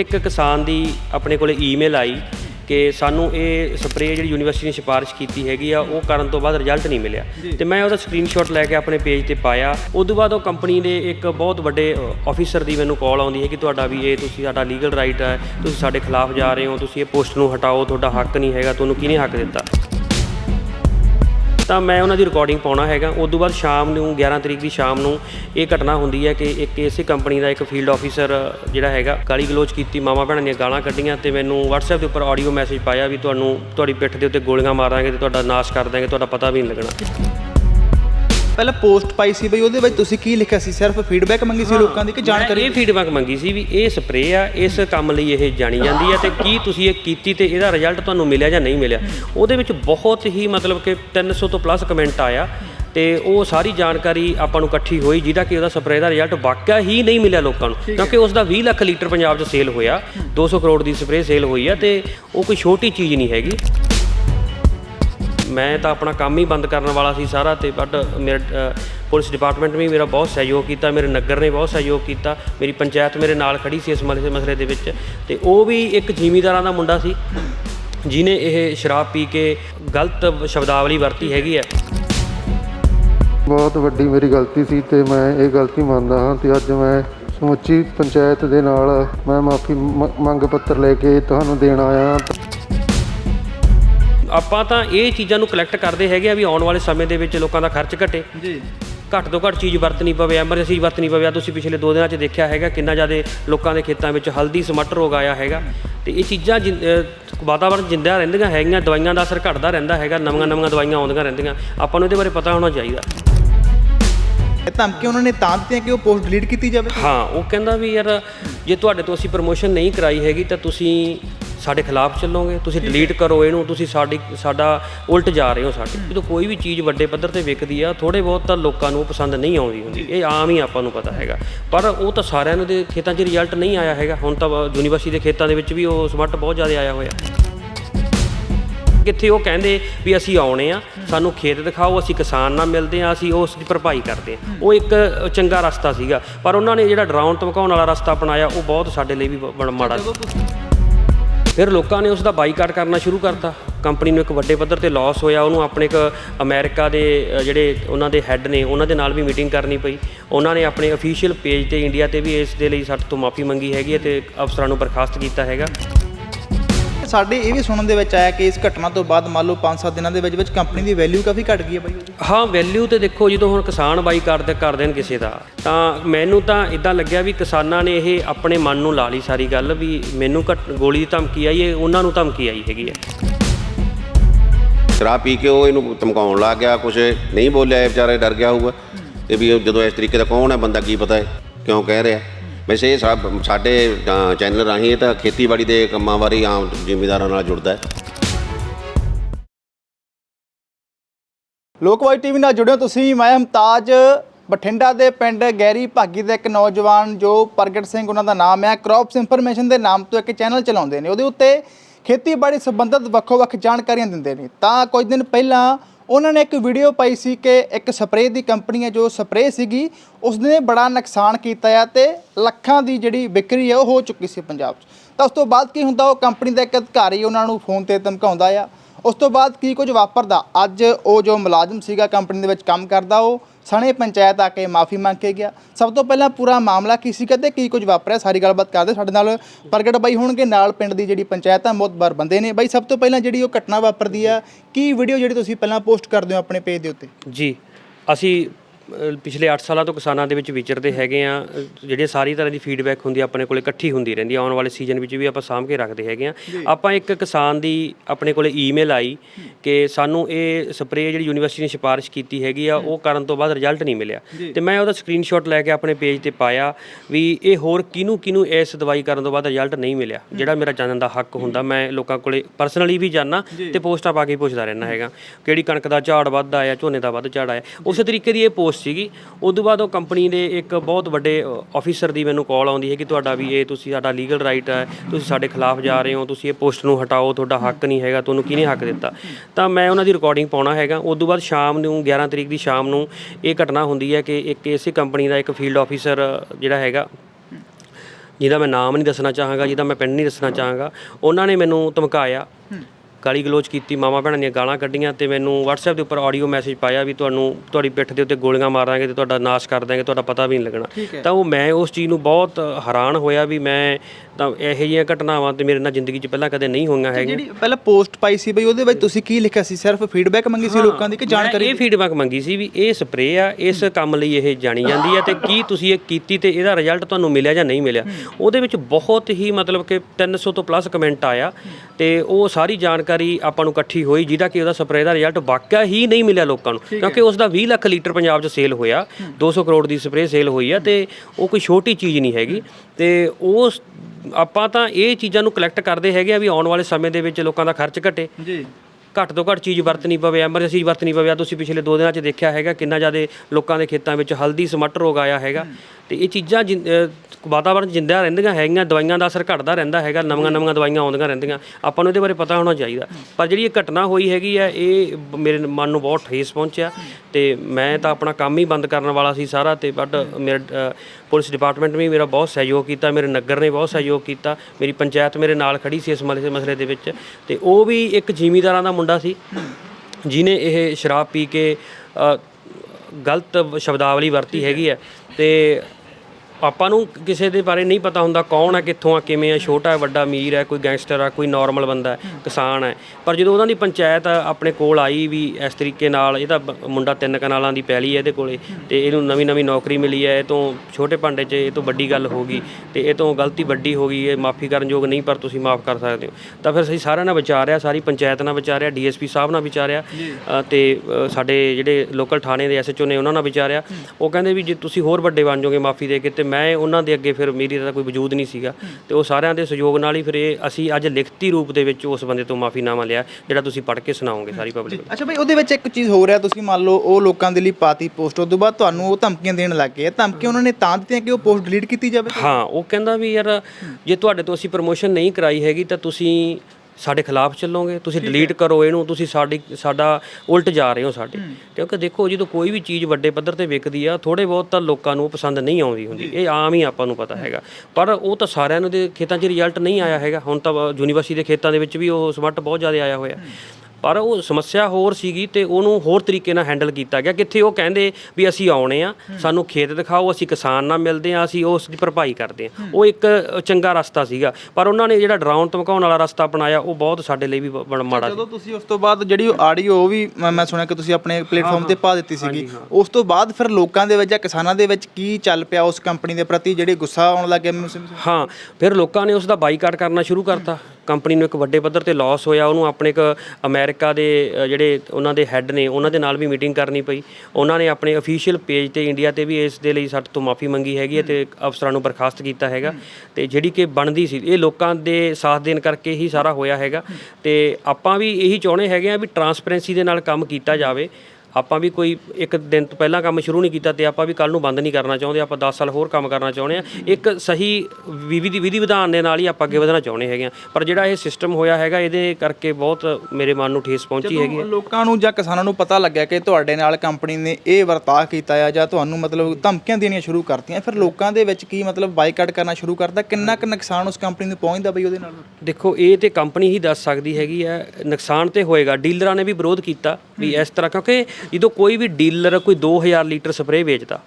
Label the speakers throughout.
Speaker 1: ਇੱਕ ਕਿਸਾਨ ਦੀ ਆਪਣੇ ਕੋਲੇ ਈਮੇਲ ਆਈ ਕਿ ਸਾਨੂੰ ਇਹ ਸਪਰੇਅ ਜਿਹੜੀ ਯੂਨੀਵਰਸਿਟੀ ਨੇ ਸਿਫਾਰਿਸ਼ ਕੀਤੀ ਹੈਗੀ ਆ ਉਹ ਕਰਨ ਤੋਂ ਬਾਅਦ ਰਿਜ਼ਲਟ ਨਹੀਂ ਮਿਲਿਆ। ਤੇ ਮੈਂ ਉਹਦਾ ਸਕਰੀਨਸ਼ਾਟ ਲੈ ਕੇ ਆਪਣੇ ਪੇਜ ਤੇ ਪਾਇਆ। ਤੋਂ ਬਾਅਦ ਉਹ ਕੰਪਨੀ ਦੇ ਇੱਕ ਬਹੁਤ ਵੱਡੇ ਆਫੀਸਰ ਦੀ ਮੈਨੂੰ ਕਾਲ ਆਉਂਦੀ ਹੈ ਕਿ ਤੁਹਾਡਾ ਵੀ ਇਹ ਤੁਸੀਂ ਸਾਡਾ ਲੀਗਲ ਰਾਈਟ ਹੈ ਤੁਸੀਂ ਸਾਡੇ ਖਿਲਾਫ ਜਾ ਰਹੇ ਹੋ ਤੁਸੀਂ ਇਹ ਪੋਸਟ ਨੂੰ ਹਟਾਓ ਤੁਹਾਡਾ ਹੱਕ ਨਹੀਂ ਹੈਗਾ ਤੁਹਾਨੂੰ ਕਿਹਨੇ ਹੱਕ ਦਿੱਤਾ? ਤਾਂ ਮੈਂ ਉਹਨਾਂ ਦੀ ਰਿਕਾਰਡਿੰਗ ਪਾਉਣਾ ਹੈਗਾ। ਉਸ ਤੋਂ ਬਾਅਦ ਸ਼ਾਮ ਨੂੰ 11 ਤਰੀਕ ਦੀ ਸ਼ਾਮ ਨੂੰ ਇਹ ਘਟਨਾ ਹੁੰਦੀ ਹੈ ਕਿ ਇੱਕ ਇਸੇ ਕੰਪਨੀ ਦਾ ਇੱਕ ਫੀਲਡ ਆਫੀਸਰ ਜਿਹੜਾ ਹੈਗਾ, ਗਾਲੀ ਗਲੋਚ ਕੀਤੀ ਮਾਮਾ ਭੈਣਾਂ ਦੀਆਂ ਗਾਲਾਂ ਕੱਢੀਆਂ ਤੇ ਮੈਨੂੰ WhatsApp ਦੇ ਉੱਪਰ ਆਡੀਓ ਮੈਸੇਜ ਪਾਇਆ ਵੀ ਤੁਹਾਨੂੰ, ਤੁਹਾਡੀ ਪਿੱਠ ਦੇ ਉੱਤੇ ਗੋਲੀਆਂ ਮਾਰਾਂਗੇ ਤੇ ਤੁਹਾਡਾ ਨਾਸ਼ ਕਰ ਦਾਂਗੇ ਤੁਹਾਡਾ ਪਤਾ ਵੀ ਨਹੀਂ ਲੱਗਣਾ।
Speaker 2: ਪਹਿਲਾਂ ਪੋਸਟ ਪਾਈ ਸੀ ਬਈ ਉਹਦੇ ਵਿੱਚ ਤੁਸੀਂ ਕੀ ਲਿਖਿਆ ਸੀ? ਸਿਰਫ ਫੀਡਬੈਕ ਮੰਗੀ ਸੀ ਲੋਕਾਂ ਦੀ ਕਿ ਜਾਣਕਾਰੀ?
Speaker 1: ਇਹ ਫੀਡਬੈਕ ਮੰਗੀ ਸੀ ਵੀ ਇਹ ਸਪਰੇਅ ਆ ਇਸ ਕੰਮ ਲਈ ਇਹ ਜਾਣੀ ਜਾਂਦੀ ਹੈ ਤੇ ਕੀ ਤੁਸੀਂ ਇਹ ਕੀਤੀ ਤੇ ਇਹਦਾ ਰਿਜ਼ਲਟ ਤੁਹਾਨੂੰ ਮਿਲਿਆ ਜਾਂ ਨਹੀਂ ਮਿਲਿਆ? ਉਹਦੇ ਵਿੱਚ ਬਹੁਤ ਹੀ ਮਤਲਬ ਕਿ 300 ਤੋਂ ਪਲੱਸ ਕਮੈਂਟ ਆਇਆ ਤੇ ਉਹ ਸਾਰੀ ਜਾਣਕਾਰੀ ਆਪਾਂ ਨੂੰ ਇਕੱਠੀ ਹੋਈ ਜਿਹਦਾ ਕਿ ਉਹਦਾ ਸਪਰੇਅ ਦਾ ਰਿਜ਼ਲਟ ਵਾਕਿਆ ਹੀ ਨਹੀਂ ਮਿਲਿਆ ਲੋਕਾਂ ਨੂੰ। ਕਿਉਂਕਿ ਉਸ ਦਾ 20 ਲੱਖ ਲੀਟਰ ਪੰਜਾਬ 'ਚ ਸੇਲ ਹੋਇਆ 200 ਕਰੋੜ ਦੀ ਸਪਰੇਅ ਸੇਲ ਹੋਈ ਆ ਤੇ ਉਹ ਕੋਈ ਛੋਟੀ ਚੀਜ਼ ਨਹੀਂ ਹੈਗੀ। ਮੈਂ ਤਾਂ ਆਪਣਾ ਕੰਮ ਹੀ ਬੰਦ ਕਰਨ ਵਾਲਾ ਸੀ ਸਾਰਾ ਤੇ ਬਟ ਮੇਰੇ ਪੁਲਿਸ ਡਿਪਾਰਟਮੈਂਟ ਵੀ ਮੇਰਾ ਬਹੁਤ ਸਹਿਯੋਗ ਕੀਤਾ, ਮੇਰੇ ਨਗਰ ਨੇ ਬਹੁਤ ਸਹਿਯੋਗ ਕੀਤਾ, ਮੇਰੀ ਪੰਚਾਇਤ ਮੇਰੇ ਨਾਲ ਖੜੀ ਸੀ ਇਸ ਮਸਲੇ ਮਸਲੇ ਦੇ ਵਿੱਚ ਤੇ ਉਹ ਵੀ ਇੱਕ ਜ਼ਿਮੀਂਦਾਰਾਂ ਦਾ ਮੁੰਡਾ ਸੀ ਜਿਨੇ ਇਹ ਸ਼ਰਾਬ ਪੀ ਕੇ ਗਲਤ ਸ਼ਬਦਾਵਲੀ ਵਰਤੀ ਹੈਗੀ ਹੈ।
Speaker 3: ਬਹੁਤ ਵੱਡੀ ਮੇਰੀ ਗਲਤੀ ਸੀ ਤੇ ਮੈਂ ਇਹ ਗਲਤੀ ਮੰਨਦਾ ਹਾਂ ਤੇ ਅੱਜ ਮੈਂ ਸਮੁੱਚੀ ਪੰਚਾਇਤ ਦੇ ਨਾਲ ਮੈਂ ਮਾਫੀ ਮੰਗ ਪੱਤਰ ਲੈ ਕੇ ਤੁਹਾਨੂੰ ਦੇਣ ਆਇਆ
Speaker 1: ਆਪਾਂ ਤਾਂ ਇਹ ਚੀਜ਼ਾਂ ਨੂੰ ਕਲੈਕਟ ਕਰਦੇ ਹੈਗੇ ਆ ਵੀ ਆਉਣ ਵਾਲੇ ਸਮੇਂ ਦੇ ਵਿੱਚ ਲੋਕਾਂ ਦਾ ਖਰਚ ਘਟੇ।
Speaker 2: ਜੀ।
Speaker 1: ਘੱਟ ਤੋਂ ਘੱਟ ਚੀਜ਼ ਵਰਤਣੀ ਪਵੇ ਐਮਰਜੈਂਸੀ ਵਰਤਣੀ ਪਵੇ। ਆਹ ਤੁਸੀਂ ਪਿਛਲੇ 2 ਦਿਨਾਂ 'ਚ ਦੇਖਿਆ ਹੈਗਾ ਕਿੰਨਾ ਜ਼ਿਆਦਾ ਲੋਕਾਂ ਦੇ ਖੇਤਾਂ ਵਿੱਚ ਹਲਦੀ ਸਮੱਟ ਰੋਗ ਆਇਆ ਹੈਗਾ। ਤੇ ਇਹ ਚੀਜ਼ਾਂ ਵਾਤਾਵਰਣ ਜਿੰਦਾ ਰਹਿੰਦੀਆਂ ਹੈਗੀਆਂ ਦਵਾਈਆਂ ਦਾ ਅਸਰ ਘਟਦਾ ਰਹਿੰਦਾ ਹੈਗਾ ਨਵੀਆਂ ਨਵੀਆਂ ਦਵਾਈਆਂ ਆਉਂਦੀਆਂ ਰਹਿੰਦੀਆਂ। ਆਪਾਂ ਨੂੰ ਇਹਦੇ ਬਾਰੇ ਪਤਾ ਹੋਣਾ ਚਾਹੀਦਾ।
Speaker 2: ਇਹ ਧਮਕੀ ਉਹਨਾਂ ਨੇ ਤਾਂ ਦਿੱਤੀਆਂ ਕਿ ਉਹ ਪੋਸਟ ਡਿਲੀਟ ਕੀਤੀ ਜਾਵੇ।
Speaker 1: ਹਾਂ ਉਹ ਕਹਿੰਦਾ ਵੀ ਯਾਰ ਜੇ ਤੁਹਾਡੇ ਤੋਂ ਅਸੀਂ ਪ੍ਰਮੋਸ਼ਨ ਨਹੀਂ ਕਰਾਈ ਹੈਗੀ ਤਾਂ ਤੁਸੀਂ ਸਾਡੇ ਖਿਲਾਫ ਚੱਲੋਗੇ? ਤੁਸੀਂ ਡਿਲੀਟ ਕਰੋ ਇਹਨੂੰ ਤੁਸੀਂ ਸਾਡੀ ਸਾਡਾ ਉਲਟ ਜਾ ਰਹੇ ਹੋ ਸਾਡੇ। ਜਦੋਂ ਕੋਈ ਵੀ ਚੀਜ਼ ਵੱਡੇ ਪੱਧਰ ਤੇ ਵਿਕਦੀ ਆ ਥੋੜੇ ਬਹੁਤ ਤਾਂ ਲੋਕਾਂ ਨੂੰ ਪਸੰਦ ਨਹੀਂ ਆਉਂਦੀ ਹੁੰਦੀ। ਇਹ ਆਮ ਹੀ ਆਪਾਂ ਨੂੰ ਪਤਾ ਹੈਗਾ। ਪਰ ਉਹ ਤਾਂ ਸਾਰਿਆਂ ਨੂੰ ਦੇ ਖੇਤਾਂ 'ਚ ਰਿਜ਼ਲਟ ਨਹੀਂ ਆਇਆ ਹੈਗਾ। ਹੁਣ ਤਾਂ ਯੂਨੀਵਰਸਿਟੀ ਦੇ ਖੇਤਾਂ ਦੇ ਵਿੱਚ ਵੀ ਉਹ ਸਮੱਟ ਬਹੁਤ ਜ਼ਿਆਦਾ ਆਇਆ ਹੋਇਆ। ਕਿੱਥੇ ਉਹ ਕਹਿੰਦੇ ਵੀ ਅਸੀਂ ਆਉਣੇ ਆ ਸਾਨੂੰ ਖੇਤ ਦਿਖਾਓ ਅਸੀਂ ਕਿਸਾਨ ਨਾਲ ਮਿਲਦੇ ਆ ਅਸੀਂ ਉਸ ਦੀ ਭਰਪਾਈ ਕਰਦੇ ਆ। ਉਹ ਇੱਕ ਚੰਗਾ ਰਸਤਾ ਸੀਗਾ। ਪਰ ਉਹਨਾਂ ਨੇ ਜਿਹੜਾ ਡਰਾਉਣ ਧਮਕਾਉਣ ਵਾਲਾ ਰਸਤਾ ਅਪਣਾਇਆ ਉਹ ਬਹੁਤ ਸਾਡੇ ਲਈ ਵੀ ਬੜਾ ਮਾੜਾ ਸੀ। ਫਿਰ ਲੋਕਾਂ ਨੇ ਉਸ ਦਾ ਬਾਈਕਾਟ ਕਰਨਾ ਸ਼ੁਰੂ ਕਰਤਾ। ਕੰਪਨੀ ਨੂੰ ਇੱਕ ਵੱਡੇ ਪੱਧਰ ਤੇ ਲਾਸ ਹੋਇਆ, ਉਹਨੂੰ ਆਪਣੇ ਇੱਕ ਅਮਰੀਕਾ ਦੇ ਜਿਹੜੇ ਉਹਨਾਂ ਦੇ ਹੈੱਡ ਨੇ, ਉਹਨਾਂ ਦੇ ਨਾਲ ਵੀ ਮੀਟਿੰਗ ਕਰਨੀ ਪਈ। ਉਹਨਾਂ ਨੇ ਆਪਣੇ ਅਫੀਸ਼ੀਅਲ ਪੇਜ ਤੇ ਇੰਡੀਆ ਤੇ ਵੀ ਇਸ ਦੇ ਲਈ ਸਾਡੇ ਤੋਂ ਮਾਫੀ ਮੰਗੀ ਹੈਗੀ ਹੈ ਤੇ ਅਫਸਰਾਂ ਨੂੰ ਬਰਖਾਸਤ ਕੀਤਾ ਹੈਗਾ।
Speaker 2: ਸਾਡੇ ਇਹ ਵੀ ਸੁਣਨ ਦੇ ਵਿੱਚ ਆਇਆ ਕਿ ਇਸ ਘਟਨਾ ਤੋਂ ਬਾਅਦ ਮੰਨ ਲਓ 5-7 ਦਿਨਾਂ ਦੇ ਵਿੱਚ ਵਿੱਚ ਕੰਪਨੀ ਦੀ ਵੈਲਿਊ ਕਾਫੀ ਘਟ ਗਈ ਹੈ ਬਾਈ ਉਹਦੀ।
Speaker 1: ਹਾਂ ਵੈਲਿਊ ਤੇ ਦੇਖੋ ਜਦੋਂ ਹੁਣ ਕਿਸਾਨ ਬਾਈ ਕਰਦੇ ਕਰਦੇ ਨੇ ਕਿਸੇ ਦਾ ਤਾਂ ਮੈਨੂੰ ਤਾਂ ਇਦਾਂ ਲੱਗਿਆ ਵੀ ਕਿਸਾਨਾਂ ਨੇ ਇਹ ਆਪਣੇ ਮਨ ਨੂੰ ਲਾ ਲਈ ਸਾਰੀ ਗੱਲ ਵੀ ਮੈਨੂੰ ਘੱਟ ਗੋਲੀ ਦੀ ਧਮਕੀ ਆਈ ਹੈ ਉਹਨਾਂ ਨੂੰ ਧਮਕੀ ਆਈ ਹੈਗੀ ਹੈ।
Speaker 4: ਸ਼ਰਾਬ ਪੀ ਕੇ ਉਹ ਇਹਨੂੰ ਧਮਕਾਉਣ ਲੱਗ ਗਿਆ ਕੁਝ ਨਹੀਂ ਬੋਲਿਆ ਇਹ ਵਿਚਾਰਾ ਡਰ ਗਿਆ ਹੋਊਗਾ। ਤੇ ਵੀ ਜਦੋਂ ਇਸ ਤਰੀਕੇ ਦਾ ਕੌਣ ਹੈ ਬੰਦਾ ਕੀ ਪਤਾ ਹੈ ਕਿਉਂ ਕਹਿ ਰਿਹਾ। ਵੈਸੇ ਇਹ ਸਭ ਸਾਡੇ ਚੈਨਲ ਰਾਹੀਂ ਇਹ ਤਾਂ ਖੇਤੀਬਾੜੀ ਦੇ ਕੰਮਾਂ ਬਾਰੇ ਆਮ ਜ਼ਿਮੀਂਦਾਰਾਂ ਨਾਲ ਜੁੜਦਾ ਹੈ।
Speaker 2: ਲੋਕਵਾਈ ਟੀਵੀ ਨਾਲ ਜੁੜਿਓ ਤੁਸੀਂ, ਮੈਂ ਮੁਮਤਾਜ ਬਠਿੰਡਾ ਦੇ ਪਿੰਡ ਗੈਰੀ ਭਾਗੀ ਦੇ ਇੱਕ ਨੌਜਵਾਨ ਜੋ ਪ੍ਰਗਟ ਸਿੰਘ ਉਹਨਾਂ ਦਾ ਨਾਮ ਹੈ। ਕ੍ਰੌਪਸ ਇਨਫੋਰਮੇਸ਼ਨ ਦੇ ਨਾਮ ਤੋਂ ਇੱਕ ਚੈਨਲ ਚਲਾਉਂਦੇ ਨੇ। ਉਹਦੇ ਉੱਤੇ ਖੇਤੀਬਾੜੀ ਸੰਬੰਧਿਤ ਵੱਖੋ-ਵੱਖ ਜਾਣਕਾਰੀਆਂ ਦਿੰਦੇ ਨੇ। ਤਾਂ ਕੁਝ ਦਿਨ ਪਹਿਲਾਂ ਉਹਨਾਂ ਨੇ ਇੱਕ ਵੀਡੀਓ ਪਾਈ ਸੀ ਕਿ ਇੱਕ ਸਪਰੇਅ ਦੀ ਕੰਪਨੀ ਹੈ ਜੋ ਸਪਰੇਅ ਸੀਗੀ ਉਸ ਨੇ ਬੜਾ ਨੁਕਸਾਨ ਕੀਤਾ ਹੈ ਤੇ ਲੱਖਾਂ ਦੀ ਜਿਹੜੀ ਵਿਕਰੀ ਹੈ ਉਹ ਹੋ ਚੁੱਕੀ ਸੀ ਪੰਜਾਬ 'ਚ। ਤਾਂ ਉਸ ਤੋਂ ਬਾਅਦ ਕੀ ਹੁੰਦਾ, ਉਹ ਕੰਪਨੀ ਦਾ ਇੱਕ ਅਧਿਕਾਰੀ ਉਹਨਾਂ ਨੂੰ ਫੋਨ ਤੇ ਧਮਕਾਉਂਦਾ ਆ। ਉਸ ਤੋਂ ਬਾਅਦ ਕੀ ਕੁਝ ਵਾਪਰਦਾ? ਅੱਜ ਉਹ ਜੋ ਮੁਲਾਜ਼ਮ ਸੀਗਾ ਕੰਪਨੀ ਦੇ ਵਿੱਚ ਕੰਮ ਕਰਦਾ, ਉਹ ਸਣੇ ਪੰਚਾਇਤ ਆ ਕੇ ਮਾਫੀ ਮੰਗ ਕੇ ਗਿਆ। ਸਭ ਤੋਂ ਪਹਿਲਾਂ ਪੂਰਾ ਮਾਮਲਾ ਕੀ ਸੀ ਕਦੇ ਕੀ ਕੁਝ ਵਾਪਰਿਆ, ਸਾਰੀ ਗੱਲਬਾਤ ਕਰਦੇ, ਸਾਡੇ ਨਾਲ ਪ੍ਰਗਟ ਬਾਈ ਹੋਣਗੇ, ਨਾਲ ਪਿੰਡ ਦੀ ਜਿਹੜੀ ਪੰਚਾਇਤ ਆ ਮੋਤਬਰ ਬੰਦੇ ਨੇ। ਬਾਈ, ਸਭ ਤੋਂ ਪਹਿਲਾਂ ਜਿਹੜੀ ਉਹ ਘਟਨਾ ਵਾਪਰਦੀ ਆ, ਕੀ ਵੀਡੀਓ ਜਿਹੜੀ ਤੁਸੀਂ ਪਹਿਲਾਂ ਪੋਸਟ ਕਰਦੇ ਹੋ ਆਪਣੇ ਪੇਜ ਦੇ ਉੱਤੇ?
Speaker 1: ਜੀ, ਅਸੀਂ ਪਿਛਲੇ 8 ਸਾਲਾਂ ਤੋਂ ਕਿਸਾਨਾਂ ਦੇ ਵਿੱਚ ਵਿਚਰਦੇ ਹੈਗੇ ਆ ਜਿਹੜੇ ਸਾਰੀ ਤਰ੍ਹਾਂ ਦੀ ਫੀਡਬੈਕ ਹੁੰਦੀ ਆ ਆਪਣੇ ਕੋਲੇ ਇਕੱਠੀ ਹੁੰਦੀ ਰਹਿੰਦੀ ਆ ਆਉਣ ਵਾਲੇ ਸੀਜ਼ਨ ਵਿੱਚ ਵੀ ਆਪਾਂ ਸਾਂਭ ਕੇ ਰੱਖਦੇ ਹੈਗੇ ਆ। ਆਪਾਂ ਇੱਕ ਕਿਸਾਨ ਦੀ ਆਪਣੇ ਕੋਲੇ ਈਮੇਲ ਆਈ ਕਿ ਸਾਨੂੰ ਇਹ ਸਪਰੇਅ ਜਿਹੜੀ ਯੂਨੀਵਰਸਿਟੀ ਨੇ ਸਿਫਾਰਿਸ਼ ਕੀਤੀ ਹੈਗੀ ਆ ਉਹ ਕਰਨ ਤੋਂ ਬਾਅਦ ਰਿਜ਼ਲਟ ਨਹੀਂ ਮਿਲਿਆ। ਤੇ ਮੈਂ ਉਹਦਾ ਸਕਰੀਨਸ਼ਾਟ ਲੈ ਕੇ ਆਪਣੇ ਪੇਜ ਤੇ ਪਾਇਆ ਵੀ ਇਹ ਹੋਰ ਕਿਹਨੂੰ ਕਿਹਨੂੰ ਇਸ ਦਵਾਈ ਕਰਨ ਤੋਂ ਬਾਅਦ ਰਿਜ਼ਲਟ ਨਹੀਂ ਮਿਲਿਆ ਜਿਹੜਾ ਮੇਰਾ ਜਾਣਨ ਦਾ ਹੱਕ ਹੁੰਦਾ ਮੈਂ ਲੋਕਾਂ ਕੋਲੇ ਪਰਸਨਲੀ ਵੀ ਜਾਣਾ ਤੇ ਪੋਸਟਾਂ ਪਾ ਕੇ ਪੁੱਛਦਾ ਰਹਿਣਾ ਹੈਗਾ ਕਿਹੜੀ ਕਣਕ ਦਾ ਝਾੜ ਵੱਧ ਆਇਆ ਝੋਨੇ ਦਾ ਵੱਧ ਝਾੜ ਆਇਆ। ਉਸੇ ਤਰੀਕੇ ਦੀ ਇਹ ਪੋਸਟ ਸੀਗੀ। ਉਸ ਤੋਂ ਬਾਅਦ ਉਹ ਕੰਪਨੀ ਦੇ ਇੱਕ ਬਹੁਤ ਵੱਡੇ ਆਫੀਸਰ ਦੀ ਮੈਨੂੰ ਕਾਲ ਆਉਂਦੀ ਹੈ ਕਿ ਤੁਹਾਡਾ ਵੀ ਇਹ ਤੁਸੀਂ ਸਾਡਾ ਲੀਗਲ ਰਾਈਟ ਹੈ, ਤੁਸੀਂ ਸਾਡੇ ਖਿਲਾਫ ਜਾ ਰਹੇ ਹੋ, ਤੁਸੀਂ ਇਹ ਪੋਸਟ ਨੂੰ ਹਟਾਓ, ਤੁਹਾਡਾ ਹੱਕ ਨਹੀਂ ਹੈਗਾ, ਤੁਹਾਨੂੰ ਕਿਹਨੇ ਹੱਕ ਦਿੱਤਾ? ਤਾਂ ਮੈਂ ਉਹਨਾਂ ਦੀ ਰਿਕਾਰਡਿੰਗ ਪਾਉਣਾ ਹੈਗਾ। ਉਸ ਤੋਂ ਬਾਅਦ ਸ਼ਾਮ ਨੂੰ 11 ਤਰੀਕ ਦੀ ਸ਼ਾਮ ਨੂੰ ਇਹ ਘਟਨਾ ਹੁੰਦੀ ਹੈ ਕਿ ਇੱਕ ਇਸੇ ਕੰਪਨੀ ਦਾ ਇੱਕ ਫੀਲਡ ਆਫੀਸਰ ਜਿਹੜਾ ਹੈਗਾ, ਜਿਹਦਾ ਮੈਂ ਨਾਮ ਨਹੀਂ ਦੱਸਣਾ ਚਾਹਾਂਗਾ, ਜਿਹਦਾ ਮੈਂ ਪਿੰਡ ਨਹੀਂ ਦੱਸਣਾ ਚਾਹਾਂਗਾ, ਉਹਨਾਂ ਨੇ ਮੈਨੂੰ ਧਮਕਾਇਆ। ਗਾਲੀ ਗਲੋਚ ਕੀਤੀ ਮਾਮਾ ਭੈਣਾਂ ਦੀਆਂ ਗਾਲਾਂ ਕੱਢੀਆਂ ਤੇ ਮੈਨੂੰ WhatsApp ਦੇ ਉੱਪਰ ਆਡੀਓ ਮੈਸੇਜ ਪਾਇਆ ਵੀ ਤੁਹਾਨੂੰ ਤੁਹਾਡੀ ਪਿੱਠ ਦੇ ਉੱਤੇ ਗੋਲੀਆਂ ਮਾਰਾਂਗੇ ਤੇ ਤੁਹਾਡਾ ਨਾਸ਼ ਕਰ ਦਾਂਗੇ ਤੁਹਾਡਾ ਪਤਾ ਵੀ ਨਹੀਂ ਲੱਗਣਾ। ਤਾਂ ਉਹ ਮੈਂ ਉਸ ਚੀਜ਼ ਨੂੰ ਬਹੁਤ ਹੈਰਾਨ ਹੋਇਆ ਵੀ ਮੈਂ ਤਾਂ ਇਹੋ ਜਿਹੀਆਂ ਘਟਨਾਵਾਂ ਤੇ ਮੇਰੇ ਨਾਲ ਜ਼ਿੰਦਗੀ 'ਚ ਪਹਿਲਾਂ ਕਦੇ ਨਹੀਂ ਹੋਈਆਂ ਹੈਗੀਆਂ।
Speaker 2: ਜਿਹੜੀ ਪਹਿਲਾਂ ਪੋਸਟ ਪਾਈ ਸੀ ਬਈ ਉਹਦੇ ਵਿੱਚ ਤੁਸੀਂ ਕੀ ਲਿਖਿਆ ਸੀ? ਸਿਰਫ ਫੀਡਬੈਕ ਮੰਗੀ ਸੀ ਲੋਕਾਂ ਦੀ ਕਿ ਜਾਣਕਾਰੀ
Speaker 1: ਇਹ ਫੀਡਬੈਕ ਮੰਗੀ ਸੀ ਵੀ ਇਹ ਸਪਰੇਅ ਆ ਇਸ ਕੰਮ ਲਈ ਇਹ ਜਾਣੀ ਜਾਂਦੀ ਹੈ ਤੇ ਕੀ ਤੁਸੀਂ ਇਹ ਕੀਤੀ ਤੇ ਇਹਦਾ ਰਿਜ਼ਲਟ ਤੁਹਾਨੂੰ ਮਿਲਿਆ ਜਾਂ ਨਹੀਂ ਮਿਲਿਆ? ਉਹਦੇ ਵਿੱਚ ਬਹੁਤ ਹੀ ਮਤਲਬ ਕਿ 300 ਤੋਂ ਪਲੱਸ ਕਮੈਂਟ ਆਇਆ ਤੇ ਉਹ ਸਾਰੀ ਜਾਣਕਾਰੀ ਆਪਾਂ ਨੂੰ ਇਕੱਠੀ ਹੋਈ ਜਿਹਦਾ ਕਿ ਉਹਦਾ ਸਪਰੇਅ ਦਾ ਰਿਜ਼ਲਟ ਵਾਕਿਆ ਹੀ ਨਹੀਂ ਮਿਲਿਆ ਲੋਕਾਂ ਨੂੰ ਕਿਉਂਕਿ ਉਸ ਦਾ 20 ਲੱਖ ਲੀਟਰ ਪੰਜਾਬ 'ਚ ਸੇਲ ਹੋਇਆ 200 ਕਰੋੜ ਦੀ ਸਪਰੇਅ ਸੇਲ ਹੋਈ ਆ ਤੇ ਉਹ ਕੋਈ ਛੋਟੀ ਚੀਜ਼ ਨਹੀਂ ਹੈਗੀ ਤੇ ਉਸ ਆਪਾਂ ਤਾਂ ਇਹ ਚੀਜ਼ਾਂ ਨੂੰ ਕਲੈਕਟ ਕਰਦੇ ਹੈਗੇ ਆ ਵੀ ਆਉਣ ਵਾਲੇ ਸਮੇਂ ਦੇ ਵਿੱਚ ਲੋਕਾਂ ਦਾ ਖਰਚ ਘਟੇ।
Speaker 2: ਜੀ।
Speaker 1: ਘੱਟ ਤੋਂ ਘੱਟ ਚੀਜ਼ ਵਰਤਣੀ ਪਵੇ ਐਮਰਜੈਂਸੀ ਵਰਤਣੀ ਪਵੇ ਆ ਤੁਸੀਂ ਪਿਛਲੇ 2 ਦਿਨਾਂ 'ਚ ਦੇਖਿਆ ਹੈਗਾ ਕਿੰਨਾ ਜ਼ਿਆਦਾ ਲੋਕਾਂ ਦੇ ਖੇਤਾਂ ਵਿੱਚ ਹਲਦੀ ਸਮੱਟ ਰੋਗ ਆਇਆ ਹੈਗਾ। ਤੇ ਇਹ ਚੀਜ਼ਾਂ ਜਿੰ- ਅਹ ਵਾਤਾਵਰਣ 'ਚ ਜਿੰਦਿਆਂ ਰਹਿੰਦੀਆਂ ਹੈਗੀਆਂ ਦਵਾਈਆਂ ਦਾ ਅਸਰ ਘਟਦਾ ਰਹਿੰਦਾ ਹੈਗਾ ਨਵੀਆਂ ਨਵੀਆਂ ਦਵਾਈਆਂ ਆਉਂਦੀਆਂ ਰਹਿੰਦੀਆਂ। ਆਪਾਂ ਨੂੰ ਇਹਦੇ ਬਾਰੇ ਪਤਾ ਹੋਣਾ ਚਾਹੀਦਾ। ਪਰ ਜਿਹੜੀ ਇਹ ਘਟਨਾ ਹੋਈ ਹੈਗੀ ਆ ਇਹ ਬ- ਮੇਰੇ ਮਨ ਨੂੰ ਬਹੁਤ ਠੇਸ ਪਹੁੰਚਿਆ। ਤੇ ਮੈਂ ਤਾਂ ਆਪਣਾ ਕੰਮ ਹੀ ਬੰਦ ਕਰਨ ਵਾਲਾ ਸੀ ਸਾਰਾ ਤੇ ਬਟ ਮੇਰੇ ਅਹ, ਪੁਲਿਸ ਡਿਪਾਰਟਮੈਂਟ ਨੇ ਵੀ ਮੇਰਾ ਬਹੁਤ ਸਹਿਯੋਗ ਕੀਤਾ ਮੇਰੇ ਨਗਰ ਨੇ ਬਹੁਤ ਸਹਿਯੋਗ ਕੀਤਾ ਮੇਰੀ ਪੰਚਾਇਤ ਮੇਰੇ ਨਾਲ ਖੜੀ ਸੀ ਇਸ ਮਸਲੇ ਮਸਲੇ ਦੇ ਵਿੱਚ। ਤੇ ਉਹ ਵੀ ਇੱਕ ਜ਼ਿਮੀਂਦਾਰਾਂ ਦਾ ਮੁੰਡਾ ਸੀ ਜਿਨੇ ਇਹ ਸ਼ਰਾਬ ਪੀ ਕੇ ਗਲਤ ਸ਼ਬਦਾਵਲੀ ਵਰਤੀ ਹੈਗੀ ਹੈ। ਤੇ ਆਪਾਂ ਨੂੰ ਕਿਸੇ ਦੇ ਬਾਰੇ ਨਹੀਂ ਪਤਾ ਹੁੰਦਾ ਕੌਣ ਹੈ ਕਿੱਥੋਂ ਆ ਕਿਵੇਂ ਆ ਛੋਟਾ ਹੈ ਵੱਡਾ ਅਮੀਰ ਹੈ ਕੋਈ ਗੈਂਗਸਟਰ ਆ ਕੋਈ ਨਾਰਮਲ ਬੰਦਾ ਹੈ ਕਿਸਾਨ ਹੈ। ਪਰ ਜਦੋਂ ਉਹਨਾਂ ਦੀ ਪੰਚਾਇਤ ਆਪਣੇ ਕੋਲ ਆਈ ਵੀ ਇਸ ਤਰੀਕੇ ਨਾਲ ਇਹਦਾ ਮੁੰਡਾ ਤਿੰਨ ਕਨਾਲਾਂ ਦੀ ਪੈਲੀ ਹੈ ਇਹਦੇ ਕੋਲੇ ਤੇ ਇਹਨੂੰ ਨਵੀਂ ਨਵੀਂ ਨੌਕਰੀ ਮਿਲੀ ਹੈ ਇਹ ਤੋਂ ਛੋਟੇ ਭਾਂਡੇ 'ਚ ਇਹ ਤੋਂ ਵੱਡੀ ਗੱਲ ਹੋ ਗਈ ਤੇ ਇਹ ਤੋਂ ਗਲਤੀ ਵੱਡੀ ਹੋ ਗਈ ਇਹ ਮਾਫੀ ਕਰਨ ਯੋਗ ਨਹੀਂ ਪਰ ਤੁਸੀਂ ਮਾਫ ਕਰ ਸਕਦੇ ਹੋ। ਤਾਂ ਫਿਰ ਅਸੀਂ ਸਾਰਿਆਂ ਨਾਲ ਵਿਚਾਰਿਆ ਸਾਰੀ ਪੰਚਾਇਤ ਨਾਲ ਵਿਚਾਰਿਆ ਡੀਐਸਪੀ ਸਾਹਿਬ ਨਾਲ ਵਿਚਾਰਿਆ ਤੇ ਸਾਡੇ ਜਿਹੜੇ ਲੋਕਲ ਥਾਣੇ ਦੇ ਐਸਐਚਓ ਨੇ ਉਹਨਾਂ ਨਾਲ ਵਿਚਾਰਿਆ ਉਹ ਕਹਿੰਦੇ ਵੀ ਜੇ ਤੁਸੀਂ ਹੋਰ ਵੱਡੇ ਬਣ ਜਾਓਗੇ ਮਾਫੀ ਦੇ ਕੇ ਤੇ ਮੈਂ ਉਹਨਾਂ ਦੇ ਅੱਗੇ ਫਿਰ ਮੇਰੀ ਤਾਂ ਕੋਈ ਵਜੂਦ ਨਹੀਂ ਸੀਗਾ ਤੇ ਉਹ ਸਾਰਿਆਂ ਦੇ ਸਹਿਯੋਗ ਨਾਲ ਹੀ ਫਿਰ ਇਹ ਅਸੀਂ ਅੱਜ ਲਿਖਤੀ ਰੂਪ ਦੇ ਵਿੱਚ ਉਸ ਬੰਦੇ ਤੋਂ ਮਾਫੀਨਾਮਾ ਲਿਆ ਜਿਹੜਾ ਤੁਸੀਂ ਪੜ੍ਹ ਕੇ ਸੁਣਾਓਗੇ ਸਾਰੀ ਪਬਲਿਕ
Speaker 2: ਅੱਛਾ ਬਈ ਉਹਦੇ ਵਿੱਚ ਇੱਕ ਚੀਜ਼ ਹੋ ਰਿਹਾ ਤੁਸੀਂ ਮੰਨ ਲਓ ਉਹ ਲੋਕਾਂ ਦੇ ਲਈ ਪਾਤੀ ਪੋਸਟ ਉਸ ਤੋਂ ਬਾਅਦ ਤੁਹਾਨੂੰ ਉਹ ਧਮਕੀਆਂ ਦੇਣ ਲੱਗ ਗਏ। ਧਮਕੀਆਂ ਉਹਨਾਂ ਨੇ ਤਾਂ ਦਿੱਤੀਆਂ ਕਿ ਉਹ ਪੋਸਟ ਡਿਲੀਟ ਕੀਤੀ ਜਾਵੇ?
Speaker 1: ਹਾਂ ਉਹ ਕਹਿੰਦਾ ਵੀ ਯਾਰ ਜੇ ਤੁਹਾਡੇ ਤੋਂ ਅਸੀਂ ਪ੍ਰਮੋਸ਼ਨ ਨਹੀਂ ਕਰਾਈ ਹੈਗੀ ਤਾਂ ਤੁਸੀਂ ਸਾਡੇ ਖਿਲਾਫ ਚੱਲੋਗੇ ਤੁਸੀਂ ਡਿਲੀਟ ਕਰੋ ਇਹਨੂੰ ਤੁਸੀਂ ਸਾਡੀ ਸਾਡਾ ਉਲਟ ਜਾ ਰਹੇ ਹੋ ਸਾਡੇ। ਕਿਉਂਕਿ ਦੇਖੋ ਜਦੋਂ ਕੋਈ ਵੀ ਚੀਜ਼ ਵੱਡੇ ਪੱਧਰ ਤੇ ਵਿਕਦੀ ਆ ਥੋੜੇ ਬਹੁਤ ਤਾਂ ਲੋਕਾਂ ਨੂੰ ਪਸੰਦ ਨਹੀਂ ਆਉਂਦੀ ਹੁੰਦੀ। ਇਹ ਆਮ ਹੀ ਆਪਾਂ ਨੂੰ ਪਤਾ ਹੈਗਾ। ਪਰ ਉਹ ਤਾਂ ਸਾਰਿਆਂ ਨੂੰ ਦੇ ਖੇਤਾਂ 'ਚ ਰਿਜ਼ਲਟ ਨਹੀਂ ਆਇਆ ਹੈਗਾ। ਹੁਣ ਤਾਂ ਯੂਨੀਵਰਸਿਟੀ ਦੇ ਖੇਤਾਂ ਦੇ ਵਿੱਚ ਵੀ ਉਹ ਸਮੱਟ ਬਹੁਤ ਜ਼ਿਆਦਾ ਆਇਆ ਹੋਇਆ। ਪਰ ਉਹ ਸਮੱਸਿਆ ਹੋਰ ਸੀਗੀ ਤੇ ਉਹਨੂੰ ਹੋਰ ਤਰੀਕੇ ਨਾਲ ਹੈਂਡਲ ਕੀਤਾ ਗਿਆ। ਕਿੱਥੇ ਉਹ ਕਹਿੰਦੇ ਵੀ ਅਸੀਂ ਆਉਣੇ ਆ ਸਾਨੂੰ ਖੇਤ ਦਿਖਾਓ ਅਸੀਂ ਕਿਸਾਨ ਨਾਲ ਮਿਲਦੇ ਆ ਅਸੀਂ ਉਸ ਦੀ ਭਰਪਾਈ ਕਰਦੇ ਆ। ਉਹ ਇੱਕ ਚੰਗਾ ਰਸਤਾ ਸੀਗਾ। ਪਰ ਉਹਨਾਂ ਨੇ ਜਿਹੜਾ ਡਰਾਉਣ ਧਮਕਾਉਣ ਵਾਲਾ ਰਸਤਾ ਅਪਣਾਇਆ ਉਹ ਬਹੁਤ ਸਾਡੇ ਲਈ ਵੀ ਬੜਾ ਮਾੜਾ ਸੀ।
Speaker 2: ਜਦੋਂ ਤੁਸੀਂ ਉਸ ਤੋਂ ਬਾਅਦ ਜਿਹੜੀ ਆਡੀਓ ਉਹ ਵੀ ਮੈਂ ਸੁਣਿਆ ਕਿ ਤੁਸੀਂ ਆਪਣੇ ਪਲੇਟਫਾਰਮ ਤੇ ਪਾ ਦਿੱਤੀ ਸੀਗੀ। ਉਸ ਤੋਂ ਬਾਅਦ ਫਿਰ ਲੋਕਾਂ ਦੇ ਵਿੱਚ ਜਾਂ ਕਿਸਾਨਾਂ ਦੇ ਵਿੱਚ ਕੀ ਚੱਲ ਪਿਆ ਉਸ ਕੰਪਨੀ ਦੇ ਪ੍ਰਤੀ? ਜਿਹੜੇ ਗੁੱਸਾ ਆਉਣ ਲੱਗ ਗਿਆ ਮੈਨੂੰ
Speaker 1: ਹਾਂ ਫਿਰ ਲੋਕਾਂ ਨੇ ਉਸ ਦਾ ਬਾਈਕਾਟ ਕਰਨਾ ਸ਼ੁਰੂ ਕਰਤਾ। ਕੰਪਨੀ ਨੂੰ ਇੱਕ ਵੱਡੇ ਪੱਧਰ ਤੇ ਲਾਸ ਹੋਇਆ ਉਹਨੂੰ ਆਪਣੇ ਇੱਕ ਅਮਰੀਕਾ ਦੇ ਜਿਹੜੇ ਉਹਨਾਂ ਦੇ ਹੈੱਡ ਨੇ ਉਹਨਾਂ ਦੇ ਨਾਲ ਵੀ ਮੀਟਿੰਗ ਕਰਨੀ ਪਈ। ਉਹਨਾਂ ਨੇ ਆਪਣੇ ਅਫੀਸ਼ੀਅਲ ਪੇਜ ਤੇ ਇੰਡੀਆ ਤੇ ਵੀ ਇਸ ਦੇ ਲਈ ਸਾਡੇ ਤੋਂ ਮਾਫੀ ਮੰਗੀ ਹੈਗੀ ਤੇ ਅਫਸਰਾਂ ਨੂੰ ਬਰਖਾਸਤ ਕੀਤਾ ਹੈਗਾ। ਤੇ ਜਿਹੜੀ ਕਿ ਬਣਦੀ ਸੀ ਇਹ ਲੋਕਾਂ ਦੇ ਸਾਥ ਦੇਣ ਕਰਕੇ ਹੀ ਸਾਰਾ ਹੋਇਆ ਹੈਗਾ। ਤੇ ਆਪਾਂ ਵੀ ਇਹੀ ਚਾਹੁੰਦੇ ਹੈਗੇ ਆ ਵੀ ਟਰਾਂਸਪੇਰੈਂਸੀ ਦੇ ਨਾਲ ਕੰਮ ਕੀਤਾ ਜਾਵੇ। ਆਪਾਂ ਵੀ ਕੋਈ ਇੱਕ ਦਿਨ ਤੋਂ ਪਹਿਲਾਂ ਕੰਮ ਸ਼ੁਰੂ ਨਹੀਂ ਕੀਤਾ ਤੇ ਆਪਾਂ ਵੀ ਕੱਲ ਨੂੰ ਬੰਦ ਨਹੀਂ ਕਰਨਾ ਚਾਹੁੰਦੇ ਆਪਾਂ 10 ਸਾਲ ਹੋਰ ਕੰਮ ਕਰਨਾ ਚਾਹੁੰਦੇ ਆ ਇੱਕ ਸਹੀ ਵਿਧੀ ਵਿਧੀ ਵਿਧਾਨ ਦੇ ਨਾਲ ਹੀ ਆਪਾਂ ਅੱਗੇ ਵਧਣਾ ਚਾਹੁੰਦੇ ਹੈਗੇ ਆ ਪਰ ਜਿਹੜਾ ਇਹ ਸਿਸਟਮ ਹੋਇਆ ਹੈਗਾ ਇਹਦੇ ਕਰਕੇ ਬਹੁਤ ਮੇਰੇ ਮਨ ਨੂੰ ਠੇਸ ਪਹੁੰਚੀ ਹੈਗੀ ਹੈ।
Speaker 2: ਲੋਕਾਂ ਨੂੰ ਜਾਂ ਕਿਸਾਨਾਂ ਨੂੰ ਪਤਾ ਲੱਗਿਆ ਕਿ ਤੁਹਾਡੇ ਨਾਲ ਕੰਪਨੀ ਨੇ ਇਹ ਵਰਤਾਅ ਕੀਤਾ ਆ ਜਾਂ ਤੁਹਾਨੂੰ ਮਤਲਬ ਧਮਕੀਆਂ ਦੇਣੀਆਂ ਸ਼ੁਰੂ ਕਰਤੀਆਂ ਫਿਰ ਲੋਕਾਂ ਦੇ ਵਿੱਚ ਕੀ ਮਤਲਬ ਬਾਈਕਾਟ ਕਰਨਾ ਸ਼ੁਰੂ ਕਰਦਾ? ਕਿੰਨਾ ਕੁ ਨੁਕਸਾਨ ਉਸ ਕੰਪਨੀ ਨੂੰ ਪਹੁੰਚਦਾ ਬਈ ਉਹਦੇ ਨਾਲ?
Speaker 1: ਦੇਖੋ ਇਹ ਤੇ ਕੰਪਨੀ ਹੀ ਦੱਸ ਸਕਦੀ ਹੈਗੀ ਹੈ। ਨੁਕਸਾਨ ਤੇ ਹੋਏਗਾ। ਡੀਲਰਾਂ ਨੇ ਵੀ ਵਿਰੋਧ ਕੀਤਾ ਵੀ ਇਸ ਤਰ੍ਹਾਂ ਕਿਉਂਕਿ ਜਦੋਂ ਕੋਈ ਵੀ ਡੀਲਰ ਕੋਈ 2000 ਲੀਟਰ ਸਪਰੇਅ ਵੇਚਦਾ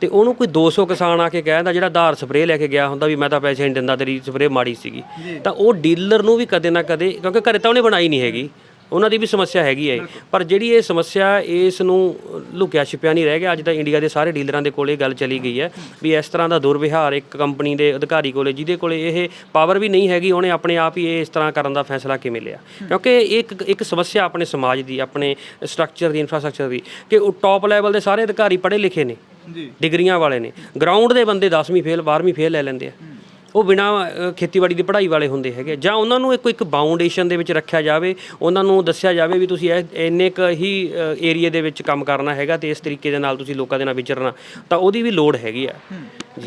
Speaker 1: ਤੇ ਉਹਨੂੰ ਕੋਈ 200 ਕਿਸਾਨ ਆ ਕੇ ਕਹਿੰਦਾ ਜਿਹੜਾ ਧਾਰ ਸਪਰੇਅ ਲੈ ਕੇ ਗਿਆ ਹੁੰਦਾ ਵੀ ਮੈਂ ਤਾਂ ਪੈਸੇ ਨਹੀਂ ਦਿੰਦਾ ਤੇਰੀ ਸਪਰੇਅ ਮਾੜੀ ਸੀਗੀ। ਤਾਂ ਉਹ ਡੀਲਰ ਨੂੰ ਵੀ ਕਦੇ ਨਾ ਕਦੇ ਕਿਉਂਕਿ ਘਰੇ ਤਾਂ ਉਹਨੇ ਬਣਾਈ ਨਹੀਂ ਹੈਗੀ। ਉਹਨਾਂ ਦੀ ਵੀ ਸਮੱਸਿਆ ਹੈਗੀ ਹੈ। ਪਰ ਜਿਹੜੀ ਇਹ ਸਮੱਸਿਆ ਇਸ ਨੂੰ ਲੁਕਿਆ ਛਿਪਿਆ ਨਹੀਂ ਰਹਿ ਗਿਆ। ਅੱਜ ਤਾਂ ਇੰਡੀਆ ਦੇ ਸਾਰੇ ਡੀਲਰਾਂ ਦੇ ਕੋਲੇ ਗੱਲ ਚਲੀ ਗਈ ਹੈ ਵੀ ਇਸ ਤਰ੍ਹਾਂ ਦਾ ਦੁਰਵਿਹਾਰ ਇੱਕ ਕੰਪਨੀ ਦੇ ਅਧਿਕਾਰੀ ਕੋਲੇ ਜਿਹਦੇ ਕੋਲੇ ਇਹ ਪਾਵਰ ਵੀ ਨਹੀਂ ਹੈਗੀ ਉਹਨੇ ਆਪਣੇ ਆਪ ਹੀ ਇਹ ਇਸ ਤਰ੍ਹਾਂ ਕਰਨ ਦਾ ਫੈਸਲਾ ਕਿਵੇਂ ਲਿਆ? ਕਿਉਂਕਿ ਇਹ ਇੱਕ ਇੱਕ ਸਮੱਸਿਆ ਆਪਣੇ ਸਮਾਜ ਦੀ ਆਪਣੇ ਸਟਰਕਚਰ ਦੀ ਇਨਫਰਾਸਟ੍ਰਕਚਰ ਦੀ ਕਿ ਉਹ ਟੌਪ ਲੈਵਲ ਦੇ ਸਾਰੇ ਅਧਿਕਾਰੀ ਪੜ੍ਹੇ ਲਿਖੇ ਨੇ
Speaker 2: ਜੀ।
Speaker 1: ਡਿਗਰੀਆਂ ਵਾਲੇ ਨੇ। ਗਰਾਊਂਡ ਦੇ ਬੰਦੇ 10ਵੀਂ ਫੇਲ 12ਵੀਂ ਫੇਲ ਲੈ ਲੈਂਦੇ ਆ। ਉਹ ਬਿਨਾ ਖੇਤੀਬਾੜੀ ਦੀ ਪੜ੍ਹਾਈ ਵਾਲੇ ਹੁੰਦੇ ਹੈਗੇ। ਜਾਂ ਉਹਨਾਂ ਨੂੰ ਇੱਕ ਇੱਕ ਬਾਉਂਡੇਸ਼ਨ ਦੇ ਵਿੱਚ ਰੱਖਿਆ ਜਾਵੇ ਉਹਨਾਂ ਨੂੰ ਦੱਸਿਆ ਜਾਵੇ ਵੀ ਤੁਸੀਂ ਇਹ ਇੰਨੇ ਕ ਹੀ ਏਰੀਆ ਦੇ ਵਿੱਚ ਕੰਮ ਕਰਨਾ ਹੈਗਾ ਤੇ ਇਸ ਤਰੀਕੇ ਦੇ ਨਾਲ ਤੁਸੀਂ ਲੋਕਾਂ ਦੇ ਨਾਲ ਵਿਚਰਨਾ ਤਾਂ ਉਹਦੀ ਵੀ ਲੋੜ ਹੈਗੀ ਆ।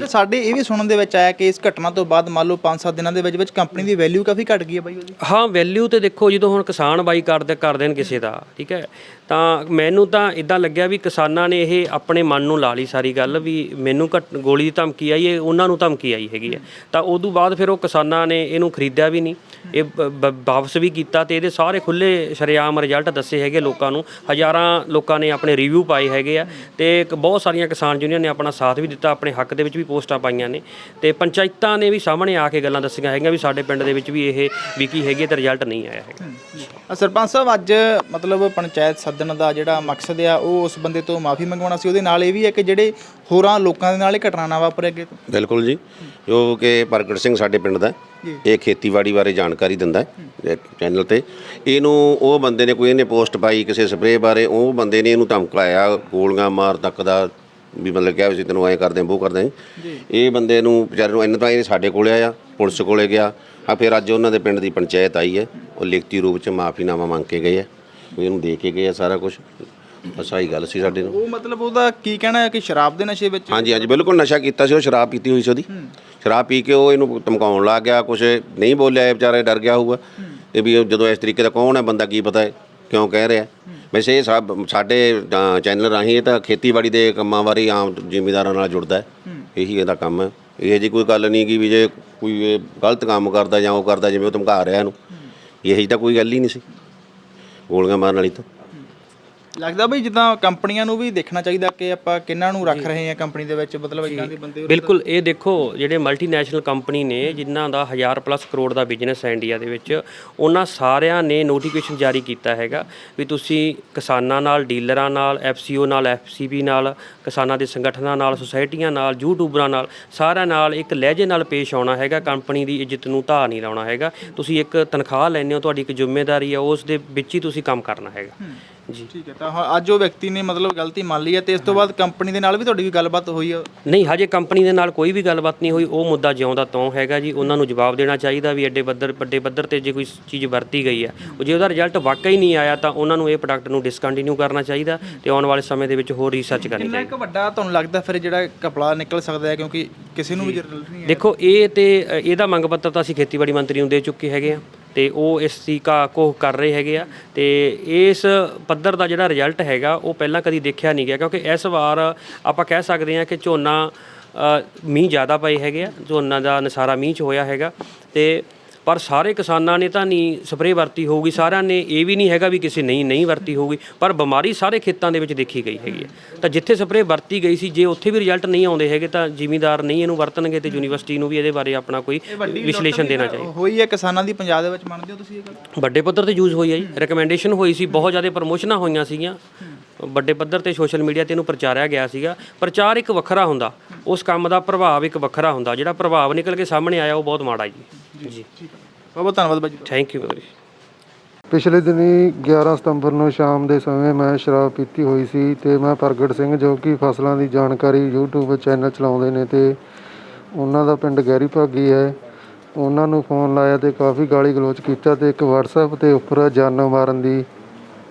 Speaker 2: ਸਾਡੇ ਇਹ ਵੀ ਸੁਣਨ ਦੇ ਵਿੱਚ ਆਇਆ ਕਿ ਇਸ ਘਟਨਾ ਤੋਂ ਬਾਅਦ ਮੰਨ ਲਓ 5-7 ਦਿਨਾਂ ਦੇ ਵਿੱਚ ਵਿੱਚ ਕੰਪਨੀ ਦੀ ਵੈਲਿਊ ਕਾਫੀ ਘਟ ਗਈ ਹੈ ਬਾਈ ਉਹਦੀ।
Speaker 1: ਹਾਂ ਵੈਲਿਊ ਤੇ ਦੇਖੋ ਜਦੋਂ ਹੁਣ ਕਿਸਾਨ ਬਾਈ ਕਰਦੇ ਕਰਦੇ ਨੇ ਕਿਸੇ ਦਾ ਠੀਕ ਹੈ ਤਾਂ ਮੈਨੂੰ ਤਾਂ ਇਦਾਂ ਲੱਗਿਆ ਵੀ ਕਿਸਾਨਾਂ ਨੇ ਇਹ ਆਪਣੇ ਮਨ ਨੂੰ ਲਾ ਲਈ ਸਾਰੀ ਗੱਲ ਵੀ ਮੈਨੂੰ ਘੱਟ- ਗੋਲੀ ਦੀ ਧਮਕੀ ਆਈ ਹੈ ਉਹਨਾਂ ਨੂੰ ਧਮਕੀ ਆਈ ਹੈਗੀ ਹੈ। ਤਾਂ ਉਦੋਂ ਬਾਅਦ ਫਿਰ ਉਹ ਕਿਸਾਨਾਂ ਨੇ ਇਹਨੂੰ ਖਰੀਦਿਆ ਵੀ ਨਹੀਂ। ਇਹ ਬ- ਬ- ਵਾਪਸ ਵੀ ਕੀਤਾ ਤੇ ਇਹਦੇ ਸਾਰੇ ਖੁੱਲੇ ਸ਼ਰੇਆਮ ਰਿਜ਼ਲਟ ਦੱਸੇ ਹੈਗੇ ਲੋਕਾਂ ਨੂੰ। ਹਜ਼ਾਰਾਂ ਲੋਕਾਂ ਨੇ ਆਪਣੇ ਰਿਵਿਊ ਪਾਏ ਹੈਗੇ ਆ ਤੇ ਬਹੁਤ ਸਾਰੀਆਂ ਕਿਸਾਨ ਯੂਨੀਅਨ ਨੇ ਆਪਣਾ ਸਾਥ ਵੀ ਦਿੱਤਾ, ਆਪਣੇ ਹੱਕ ਦੇ ਵਿੱਚ ਵੀ ਪੋਸਟਾਂ ਪਾਈਆਂ ਨੇ। ਤੇ ਪੰਚਾਇਤਾਂ ਨੇ ਵੀ ਸਾਹਮਣੇ ਆ ਕੇ ਗੱਲਾਂ ਦੱਸੀਆਂ ਹੈਗੀਆਂ ਵੀ ਸਾਡੇ ਪਿੰਡ ਦੇ ਵਿੱਚ ਵੀ ਇਹ ਵਿਕੀ ਹੈਗੀ ਹੈ ਤੇ ਰਿਜ਼ਲਟ ਨਹੀਂ ਆਇਆ ਹੈਗਾ।
Speaker 2: ਸਰਪੰਚ ਸਾਹਿਬ, ਅੱਜ ਮਤਲਬ ਪੰਚਾਇਤ ਸੱਦਣ ਦਾ ਜਿਹੜਾ ਮਕਸਦ ਆ ਉਹ ਉਸ ਬੰਦੇ ਤੋਂ ਮਾਫੀ ਮੰਗਵਾਉਣਾ ਸੀ। ਉਹਦੇ ਨਾਲ ਇਹ ਵੀ ਹੈ ਕਿ ਜਿਹੜੇ ਹੋਰਾਂ ਲੋਕਾਂ ਦੇ ਨਾਲ ਇਹ ਘਟਨਾ ਨਾ ਵਾਪਰੇ ਅੱਗੇ ਤੋਂ
Speaker 4: ਬਿਲਕੁਲ ਜੀ। ਜੋ ਕਿ ਪ੍ਰਗਟ ਸਿੰਘ ਸਾਡੇ ਪਿੰਡ ਦਾ ਹੈ। ਇਹ ਖੇਤੀਬਾੜੀ ਬਾਰੇ ਜਾਣਕਾਰੀ ਦਿੰਦਾ ਹੈ ਚੈਨਲ ਤੇ। ਇਹਨੂੰ ਉਹ ਬੰਦੇ ਨੇ ਕੋਈ ਇਹਨੇ ਪੋਸਟ ਪਾਈ ਕਿਸੇ ਸਪਰੇਅ ਬਾਰੇ ਉਹ ਬੰਦੇ ਨੇ ਇਹਨੂੰ ਧਮਕਾਇਆ ਗੋਲੀਆਂ ਮਾਰ ਤੱਕ ਦਾ ਵੀ ਮਤਲਬ ਕਿਹਾ ਵੀ ਸੀ ਤੈਨੂੰ ਐਂ ਕਰਦੇ ਉਹ ਕਰਦੇ ਇਹ ਬੰਦੇ ਨੂੰ ਵਿਚਾਰੇ ਨੂੰ ਇੰਨਾ ਤਾਂ ਇਹ ਸਾਡੇ ਕੋਲੇ ਆਇਆ ਪੁਲਿਸ ਕੋਲੇ ਗਿਆ। ਆ ਫਿਰ ਅੱਜ ਉਹਨਾਂ ਦੇ ਪਿੰਡ ਦੀ ਪੰਚਾਇਤ ਆਈ ਹੈ। ਉਹ ਲਿਖਤੀ ਰੂਪ ਚ ਮਾਫੀਨਾਮਾ ਮੰਗ ਕੇ ਗਏ ਆ ਉਹ ਇਹਨੂੰ ਦੇ ਕੇ ਗਏ ਆ ਸਾਰਾ ਕੁਝ ਆਹੀ ਗੱਲ ਸੀ ਸਾਡੇ ਨੂੰ
Speaker 2: ਉਹ ਮਤਲਬ ਉਹਦਾ ਕੀ ਕਹਿਣਾ ਹੈ ਕਿ ਸ਼ਰਾਬ ਦੇ ਨਸ਼ੇ ਵਿੱਚ?
Speaker 4: ਹਾਂਜੀ ਹਾਂਜੀ ਬਿਲਕੁਲ ਨਸ਼ਾ ਕੀਤਾ ਸੀ ਉਹ ਸ਼ਰਾਬ ਪੀਤੀ ਹੋਈ ਸੀ ਉਹਦੀ। ਸ਼ਰਾਬ ਪੀ ਕੇ ਉਹ ਇਹਨੂੰ ਧਮਕਾਉਣ ਲੱਗ ਗਿਆ ਕੁਝ ਨਹੀਂ ਬੋਲਿਆ ਇਹ ਵਿਚਾਰਾ ਡਰ ਗਿਆ ਹੋਊਗਾ। ਤੇ ਵੀ ਜਦੋਂ ਇਸ ਤਰੀਕੇ ਦਾ ਕੌਣ ਹੈ ਬੰਦਾ ਕੀ ਪਤਾ ਹੈ ਕਿਉਂ ਕਹਿ ਰਿਹਾ। ਵੈਸੇ ਇਹ ਸਭ ਸਾਡੇ ਚੈਨਲ ਰਾਹੀਂ ਇਹ ਤਾਂ ਖੇਤੀਬਾੜੀ ਦੇ ਕੰਮਾਂ ਬਾਰੇ ਆਮ ਜ਼ਿਮੀਂਦਾਰਾਂ ਨਾਲ ਜੁੜਦਾ ਹੈ। ਇਹੀ ਇਹਦਾ ਕੰਮ ਹੈ। ਇਹ ਜੀ ਕੋਈ ਗੱਲ ਨਹੀਂ ਕਿ ਵੀ ਜੇ ਕੋਈ ਇਹ ਗਲਤ ਕੰਮ ਕਰਦਾ ਜਾਂ ਉਹ ਕਰਦਾ ਜਿਵੇਂ ਉਹ ਧਮਕਾ ਰਿਹਾ ਇਹਨੂੰ। ਇਹ ਜੀ ਤਾਂ ਕੋਈ ਗੱਲ ਹੀ ਨਹੀਂ ਸੀ। ਗੋਲੀਆਂ ਮਾਰਨ ਵਾਲੀ ਤਾਂ
Speaker 2: ਲੱਗਦਾ ਬਈ ਜਿੱਦਾਂ ਕੰਪਨੀਆਂ ਨੂੰ ਵੀ ਦੇਖਣਾ ਚਾਹੀਦਾ ਕਿ ਆਪਾਂ ਕਿੰਨਾਂ ਨੂੰ ਰੱਖ ਰਹੇ ਹਾਂ ਕੰਪਨੀ ਦੇ ਵਿੱਚ ਮਤਲਬ ਇਦਾਂ ਦੇ ਬੰਦੇ
Speaker 1: ਬਿਲਕੁਲ ਇਹ ਦੇਖੋ ਜਿਹੜੇ ਮਲਟੀਨੈਸ਼ਨਲ ਕੰਪਨੀ ਨੇ ਜਿਨ੍ਹਾਂ ਦਾ 1000 ਪਲੱਸ ਕਰੋੜ ਦਾ ਬਿਜ਼ਨਸ ਹੈ ਇੰਡੀਆ ਦੇ ਵਿੱਚ ਉਹਨਾਂ ਸਾਰਿਆਂ ਨੇ ਨੋਟੀਫਿਕੇਸ਼ਨ ਜਾਰੀ ਕੀਤਾ ਹੈਗਾ ਵੀ ਤੁਸੀਂ ਕਿਸਾਨਾਂ ਨਾਲ ਡੀਲਰਾਂ ਨਾਲ ਐਫਸੀਓ ਨਾਲ ਐਫਸੀਬੀ ਨਾਲ ਕਿਸਾਨਾਂ ਦੇ ਸੰਗਠਨਾਂ ਨਾਲ ਸੁਸਾਇਟੀਆਂ ਨਾਲ ਯੂਟਿਊਬਰਾਂ ਨਾਲ ਸਾਰਿਆਂ ਨਾਲ ਇੱਕ ਲਹਿਜੇ ਨਾਲ ਪੇਸ਼ ਆਉਣਾ ਹੈਗਾ ਕੰਪਨੀ ਦੀ ਇੱਜ਼ਤ ਨੂੰ ਧਾ ਨਹੀਂ ਲਾਉਣਾ ਹੈਗਾ। ਤੁਸੀਂ ਇੱਕ ਤਨਖਾਹ ਲੈਂਦੇ ਹੋ ਤੁਹਾਡੀ ਇੱਕ ਜ਼ਿੰਮੇਵਾਰੀ ਹੈ ਉਸ ਦੇ ਵਿੱਚ ਹੀ ਤੁਸੀਂ ਕੰਮ ਕਰਨਾ ਹੈਗਾ। ਜੀ।
Speaker 2: ਠੀਕ ਹੈ ਤਾਂ ਹੁਣ ਅੱਜ ਉਹ ਵਿਅਕਤੀ ਨੇ ਮਤਲਬ ਗਲਤੀ ਮੰਨ ਲਈ ਹੈ ਤੇ ਇਸ ਤੋਂ ਬਾਅਦ ਕੰਪਨੀ ਦੇ ਨਾਲ ਵੀ ਤੁਹਾਡੀ ਕੋਈ ਗੱਲਬਾਤ ਹੋਈ ਹੈ
Speaker 1: ਨਹੀਂ ਹਜੇ ਕੰਪਨੀ ਦੇ ਨਾਲ ਕੋਈ ਵੀ ਗੱਲਬਾਤ ਨਹੀਂ ਹੋਈ। ਉਹ ਮੁੱਦਾ ਜਿਉਂਦਾ ਤੋਂ ਹੈਗਾ ਜੀ। ਉਹਨਾਂ ਨੂੰ ਜਵਾਬ ਦੇਣਾ ਚਾਹੀਦਾ ਵੀ ਐਡੇ ਪੱਧਰ ਵੱਡੇ ਪੱਧਰ ਤੇ ਜੇ ਕੋਈ ਚੀਜ਼ ਵਰਤੀ ਗਈ ਹੈ ਉਹ ਜੇ ਉਹਦਾ ਰਿਜ਼ਲਟ ਵਾਕਈ ਨਹੀਂ ਆਇਆ ਤਾਂ ਉਹਨਾਂ ਨੂੰ ਇਹ ਪ੍ਰੋਡਕਟ ਨੂੰ ਡਿਸਕੰਟੀਨਿਊ ਕਰਨਾ ਚਾਹੀਦਾ ਤੇ ਆਉਣ ਵਾਲੇ ਸਮੇਂ ਦੇ ਵਿੱਚ ਹੋਰ ਰਿਸਰਚ ਕਰਨੀ
Speaker 2: ਕਿੰਨਾ
Speaker 1: ਚਾਹੀਦੀ।
Speaker 2: ਇੱਕ ਵੱਡਾ ਤੁਹਾਨੂੰ ਲੱਗਦਾ ਫਿਰ ਜਿਹੜਾ ਕਪੜਾ ਨਿਕਲ ਸਕਦਾ ਹੈ? ਕਿਉਂਕਿ ਕਿਸੇ ਨੂੰ ਵੀ ਰਿਜ਼ਲਟ ਨਹੀਂ ਹੈ।
Speaker 1: ਦੇਖੋ ਇਹ ਤੇ ਅ, ਇਹਦਾ ਮੰਗ ਪੱਤਰ ਤਾਂ ਅਸੀਂ ਖੇਤੀਬਾੜੀ ਮੰਤਰੀ ਨੂੰ ਦੇ ਚੁੱਕੇ ਹੈਗੇ ਆ। ਤੇ ਉਹ ਇਸ ਦੀ ਕਾ ਕੋਹ ਕਰ ਰਹੇ ਹੈਗੇ ਆ। ਤੇ ਇਸ ਪੱਧਰ ਦਾ ਜਿਹੜਾ ਰਿਜ਼ਲਟ ਹੈਗਾ, ਉਹ ਪਹਿਲਾਂ ਕਦੀ ਦੇਖਿਆ ਨਹੀਂ ਗਿਆ, ਕਿਉਂਕਿ ਇਸ ਵਾਰ ਆਪਾਂ ਕਹਿ ਸਕਦੇ ਹਾਂ ਕਿ ਝੋਨਾ ਮੀਂਹ ਜ਼ਿਆਦਾ ਪਏ ਹੈਗੇ ਆ। ਝੋਨਾ ਦਾ ਨਸਾਰਾ ਮੀਂਹ 'ਚ ਹੋਇਆ ਹੈਗਾ। ਤੇ ਪਰ ਸਾਰੇ ਕਿਸਾਨਾਂ ਨੇ ਤਾਂ ਨਹੀਂ ਸਪਰੇਅ ਵਰਤੀ ਹੋਊਗੀ ਸਾਰਿਆਂ ਨੇ ਇਹ ਵੀ ਨਹੀਂ ਹੈਗਾ ਵੀ ਕਿਸੇ ਨਹੀਂ ਨਹੀਂ ਵਰਤੀ ਹੋਊਗੀ ਪਰ ਬਿਮਾਰੀ ਸਾਰੇ ਖੇਤਾਂ ਦੇ ਵਿੱਚ ਦੇਖੀ ਗਈ ਹੈਗੀ ਹੈ। ਤਾਂ ਜਿੱਥੇ ਸਪਰੇਅ ਵਰਤੀ ਗਈ ਸੀ ਜੇ ਉੱਥੇ ਵੀ ਰਿਜ਼ਲਟ ਨਹੀਂ ਆਉਂਦੇ ਹੈਗੇ ਤਾਂ ਜ਼ਿਮੀਂਦਾਰ ਨਹੀਂ ਇਹਨੂੰ ਵਰਤਣਗੇ ਤੇ ਯੂਨੀਵਰਸਿਟੀ ਨੂੰ ਵੀ ਇਹਦੇ ਬਾਰੇ ਆਪਣਾ ਕੋਈ ਵਿਸ਼ਲੇਸ਼ਣ ਦੇਣਾ ਚਾਹੀਦਾ।
Speaker 2: ਹੋਈ ਹੈ ਕਿਸਾਨਾਂ ਦੀ ਪੰਜਾਬ ਦੇ ਵਿੱਚ ਮੰਨਦੇ ਹੋ ਤੁਸੀਂ ਇਹ ਗੱਲ?
Speaker 1: ਵੱਡੇ ਪੱਧਰ ਤੇ ਯੂਜ਼ ਹੋਈ ਹੈ ਜੀ ਰეკਮੈਂਡੇਸ਼ਨ ਹੋਈ ਸੀ ਬਹੁਤ ਜ਼ਿਆਦਾ ਪ੍ਰਮੋਸ਼ਨਾਂ ਹੋਈਆਂ ਸੀਗੀਆਂ। ਵੱਡੇ ਪੱਧਰ ਤੇ ਸੋਸ਼ਲ ਮੀਡੀਆ ਤੇ ਇਹਨੂੰ ਪ੍ਰਚਾਰਿਆ ਗਿਆ ਸੀਗਾ। ਪ੍ਰਚਾਰ ਇੱਕ ਵੱਖਰਾ ਹੁੰਦਾ। ਉਸ ਕੰਮ ਦਾ ਪ੍ਰਭਾਵ ਇੱਕ ਵੱਖਰਾ ਹੁੰਦਾ। ਜਿਹੜਾ ਪ੍ਰਭਾਵ ਨਿਕਲ ਕੇ ਸਾਹਮਣੇ ਆਇਆ ਉਹ ਬਹੁਤ ਮਾੜਾ ਜੀ। ਜੀ।
Speaker 2: ਬਹੁਤ ਬਹੁਤ ਧੰਨਵਾਦ ਬਾਈ ਜੀ।
Speaker 1: ਥੈਂਕ ਯੂ ਜੀ
Speaker 3: ਪਿਛਲੇ ਦਿਨੀ 11 ਸਤੰਬਰ ਨੂੰ ਸ਼ਾਮ ਦੇ ਸਮੇਂ ਮੈਂ ਸ਼ਰਾਬ ਪੀਤੀ ਹੋਈ ਸੀ ਤੇ ਮੈਂ ਪ੍ਰਗਟ ਸਿੰਘ ਜੋ ਕਿ ਫਸਲਾਂ ਦੀ ਜਾਣਕਾਰੀ YouTube ਚੈਨਲ ਚਲਾਉਂਦੇ ਨੇ ਤੇ ਉਹਨਾਂ ਦਾ ਪਿੰਡ ਗਹਿਰੀ ਭਾਗੀ ਹੈ। ਉਹਨਾਂ ਨੂੰ ਫੋਨ ਲਾਇਆ ਤੇ ਕਾਫੀ ਗਾਲੀ ਗਲੋਚ ਕੀਤਾ ਤੇ ਇੱਕ WhatsApp ਤੇ ਉੱਪਰ ਜਾਨੋਂ ਮਾਰਨ ਦੀ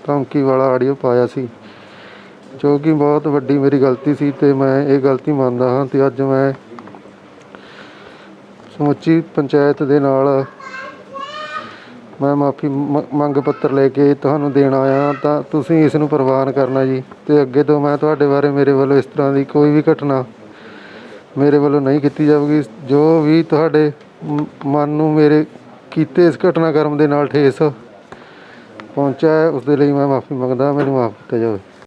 Speaker 3: ਧਮਕੀ ਵਾਲਾ ਆਡੀਓ ਪਾਇਆ ਸੀ। ਜੋ ਕਿ ਬਹੁਤ ਵੱਡੀ ਮੇਰੀ ਗਲਤੀ ਸੀ ਅਤੇ ਮੈਂ ਇਹ ਗਲਤੀ ਮੰਨਦਾ ਹਾਂ ਅਤੇ ਅੱਜ ਮੈਂ ਸਮੁੱਚੀ ਪੰਚਾਇਤ ਦੇ ਨਾਲ ਮੈਂ ਮਾਫੀ ਮੰਗ ਪੱਤਰ ਲੈ ਕੇ ਤੁਹਾਨੂੰ ਦੇਣ ਆਇਆ ਤਾਂ ਤੁਸੀਂ ਇਸ ਨੂੰ ਪ੍ਰਵਾਨ ਕਰਨਾ ਜੀ ਅਤੇ ਅੱਗੇ ਤੋਂ ਮੈਂ ਤੁਹਾਡੇ ਬਾਰੇ ਮੇਰੇ ਵੱਲੋਂ ਇਸ ਤਰ੍ਹਾਂ ਦੀ ਕੋਈ ਵੀ ਘਟਨਾ ਮੇਰੇ ਵੱਲੋਂ ਨਹੀਂ ਕੀਤੀ ਜਾਵੇਗੀ। ਜੋ ਵੀ ਤੁਹਾਡੇ ਮਨ ਨੂੰ ਮੇਰੇ ਕੀਤੇ ਇਸ ਘਟਨਾਕ੍ਰਮ ਦੇ ਨਾਲ ਠੇਸ ਪਹੁੰਚਿਆ ਹੈ ਉਸ ਦੇ ਲਈ ਮੈਂ ਮਾਫੀ ਮੰਗਦਾ ਮੈਨੂੰ ਮਾਫ ਕੀਤਾ ਜਾਵੇ।